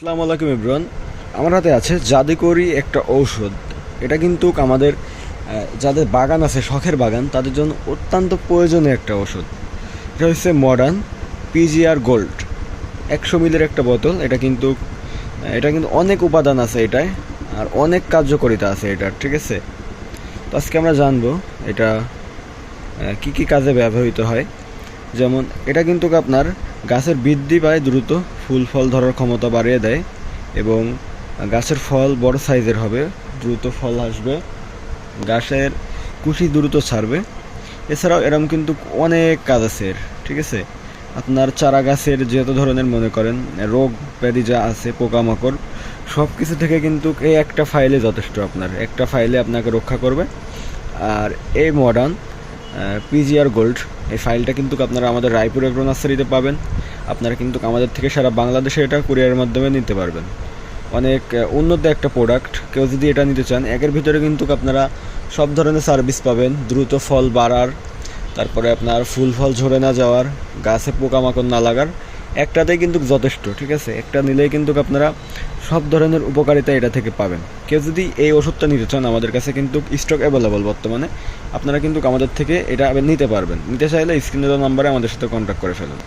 আসসালামু আলাইকুম ইব্রান আমার হাতে আছে জাদুকরি একটা ঔষধ। এটা কিন্তু আমাদের যাদের বাগান আছে, শখের বাগান, তাদের জন্য অত্যন্ত প্রয়োজনীয় একটা ওষুধ এটা হচ্ছে মডার্ন পিজিআর গোল্ড। একশো মিলের একটা বোতল। এটা কিন্তু এটা কিন্তু অনেক উপাদান আছে এটায়, আর অনেক কার্যকারিতা আছে এটার, ঠিক আছে? তো আজকে আমরা জানব এটা কি কি কাজে ব্যবহৃত হয়। যেমন, এটা কিন্তু আপনার গাছের বৃদ্ধি পায় দ্রুত, ফুল ফল ধরার ক্ষমতা বাড়িয়ে দেয় এবং গাছের ফল বড় সাইজের হবে, দ্রুত ফল আসবে, গাছের কুশি দ্রুত ছাড়বে। এছাড়াও এরকম কিন্তু অনেক কাজ আছে ঠিক আছে? আপনার চারা গাছের যত ধরনের মনে করেন, রোগ ব্যাধি যা আছে, পোকামাকড় সব কিছু থেকে কিন্তু এই একটা ফাইলে যথেষ্ট আপনার। একটা ফাইলে আপনাকে রক্ষা করবে। আর এই মডার্ন পিজিআর গোল্ড এই ফাইলটা কিন্তু আপনারা আমাদের রায়পুর এগ্রো নার্সারিতে পাবেন। আপনারা কিন্তু আমাদের থেকে সারা বাংলাদেশে এটা কুরিয়ারের মাধ্যমে নিতে পারবেন। অনেক উন্নত একটা প্রোডাক্ট কেউ যদি এটা নিতে চান, একের ভিতরে কিন্তু আপনারা সব ধরনের সার্ভিস পাবেন। দ্রুত ফল বাড়ার, তারপরে আপনার ফুল ফল ঝরে না যাওয়ার, গাছে পোকামাকড় না লাগার। একটাতেই কিন্তু যথেষ্ট, ঠিক আছে? একটা নিলেই কিন্তু আপনারা সব ধরনের উপকারিতা এটা থেকে পাবেন। কেউ যদি এই ওষুধটা নিতে চান, আমাদের কাছে কিন্তু স্টক অ্যাভেলেবল বর্তমানে। আপনারা কিন্তু আমাদের থেকে এটা নিতে পারবেন। নিতে চাইলে স্ক্রিনে দেওয়া নাম্বারে আমাদের সাথে কন্ট্যাক্ট করে ফেলুন।